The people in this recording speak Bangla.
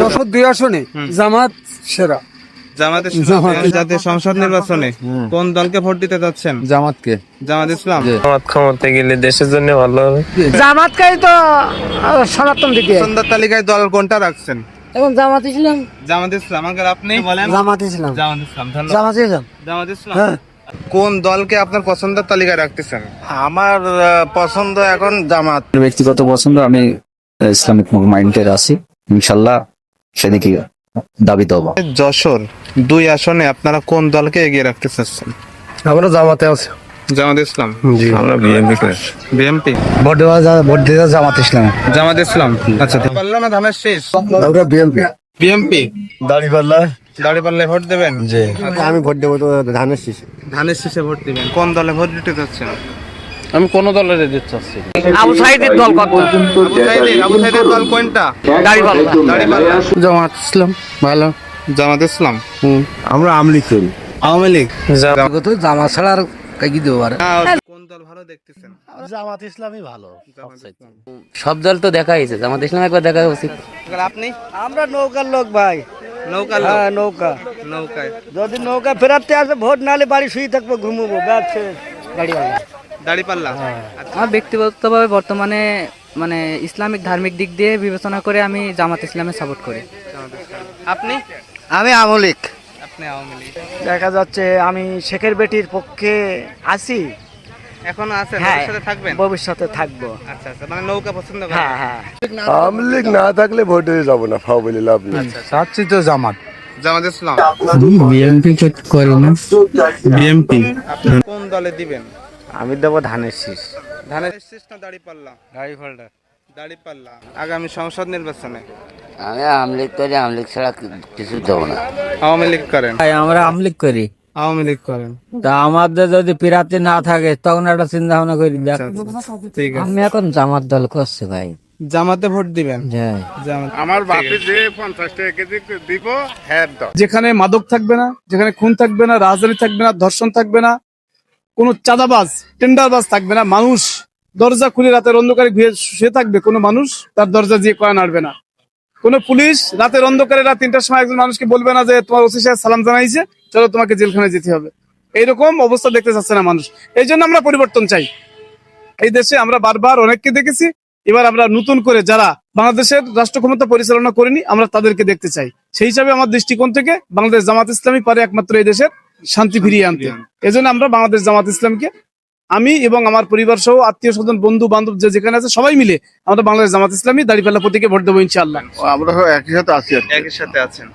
যশোর দুই আসনে জামাত সেরা। জামাত জামাত। জাতীয় সংসদ নির্বাচনে কোন দলকে ভোট দিতে যাচ্ছেন? জামাতকে। জামাত ইসলাম। জামাত ক্ষমতা গেলে দেশের জন্য ভালো হবে। জামাতকাই তো সনাতন দিকে পছন্দের তালিকায় দল কোনটা রাখছেন? এবং জামাত ইসলাম। জামাত ইসলাম। আঙ্কেল আপনি বলেন। জামাত ইসলাম। জামাত ইসলাম ধন্যবাদ। জামাত ইসলাম। জামাত ইসলাম। কোন দলকে আপনার পছন্দের তালিকায় রাখতেছেন? আমার পছন্দ এখন জামাত। ব্যক্তিগত পছন্দ আমি ইসলামিক মাইন্ডের আছি ইনশাল্লাহ। সেদিকে যশোর দুই আসনে আপনারা কোন দলকে এগিয়ে রাখতে চাচ্ছেন আমরা জামাতে আছি। জামাত ইসলাম? জি। আমরা বিএনপি বিএমপি ভোট দেওয়া ভোট দেওয়া জামাত ইসলাম। জামাত ইসলাম? আচ্ছা পারলাম না ধানের শেষ? আমরা বিএনপি। বিএমপি দাড়ি পাল্লে ভোট দেবেন? জি। আমি ভোট দেবো তো ধানের শীষে। ধানের শেষে ভোট দিবেন। কোন দলে ভোট দিতে চাচ্ছেন আমি কোন দলের দিতে চাচ্ছি? আবু সাইদের দল কত? আবু সাইদের দল কোনটা? দাড়িপাল্লা দাড়িপাল্লা জামাত ইসলাম ভালো। জামাত ইসলাম? আমরা আমলি করি। আওয়ামী লীগ? তো জামাত ছাড়া আর কাকি দেবো আর। কোন দল ভালো দেখতেছেন? জামাত ইসলামই ভালো সব দল তো দেখা হয়েছে জামাত ইসলাম একবার দেখা উচিত আপনি? আমরা নৌকার লোক ভাই। নৌকা হ্যাঁ নৌকা। নৌকায়। যদি নৌকা ফেরাতে আসবে ভোট নালে বাড়ি শুয়ে থাকব ঘুমবো ব্যাস শেষ। আমার ব্যক্তিগতভাবে বর্তমানে মানে ইসলামিক ধার্মিক দিক দিয়ে বিবেচনা করে আমি জামাত ইসলামে সাপোর্ট করি। আপনি? আমি আমলিক আপনি দেখা যাচ্ছে আমি শেখের বেটির পক্ষে আছি। এখনও আছেন? হ্যাঁ ভবিষ্যতে থাকবেন? ভবিষ্যতে থাকব। আচ্ছা আচ্ছা মানে নৌকা পছন্দ করেন? হ্যাঁ হ্যাঁ। আওয়ামী না থাকলে ভোটে যাব না ফাও বলে লাভ নেই। চাচ্ছি তো জামাত। জামাত ইসলাম। বিএনপি করি না? বিএমপি কোন দলে দিবেন? আমি দেবো ধানের শীষ। ধানের শেষ না দাড়ি পাল্লা? গাড়ি ফাল্টা দাড়ি পাল্লা। আগামী সংসদ নির্বাচনে? আমি আমলিক করি আমলিক ছাড়া কিছু দেবো না। আওয়ামী লীগ করেন? আমরা আমলিক করি। আওয়ামী লীগ করেন। তা আমাদের যদি পিরাতে না থাকে তখন একটা চিন্তা ভাবনা করি ঠিক আছে। আমি এখন জামাত দল করছি ভাই। জামাতে ভোট দিবেন? যাই আমার বাপি যে পঞ্চাশ টাকা কেজি দিব হ্যাঁ যেখানে মাদক থাকবে না যেখানে খুন থাকবে না রাজধানী থাকবে না ধর্ষণ থাকবে না কোনো চাঁদাবাজ টেন্ডারবাজ থাকবে না। মানুষ দরজা খুলে রাতের অন্ধকারে ঘুরে শুয়ে থাকবে। কোনো মানুষ তার দরজা দিয়ে কয়া নাড়বে না। কোনো পুলিশ রাতের অন্ধকারে রাত তিনটার সময় একজন মানুষকে বলবে না যে, তোমার ওসি সাহেব সালাম জানাইছে, চলো তোমাকে জেলখানায় যেতে হবে। এইরকম অবস্থা দেখতে চাচ্ছে না মানুষ। এই জন্য আমরা পরিবর্তন চাই। এই দেশে আমরা বারবার অনেককে দেখেছি। এবার আমরা নতুন করে যারা বাংলাদেশের রাষ্ট্র ক্ষমতা পরিচালনা করেনি, আমরা তাদেরকে দেখতে চাই। সেই হিসাবে আমার দৃষ্টিকোণ থেকে বাংলাদেশ জামাত ইসলামী পারে একমাত্র এই দেশের শান্তি ফিরিয়ে আনতে। এজন্য আমরা বাংলাদেশ জামাত ইসলামকে আমি এবং আমার পরিবার সহ আত্মীয় স্বজন বন্ধু বান্ধব যে যেখানে আছে সবাই মিলে আমরা বাংলাদেশ জামাত ইসলামী দাঁড়িপাল্লা প্রতীকে ভোট দেবো ইনশাআল্লাহ। আমরা একই সাথে আছি একই সাথে আছেন।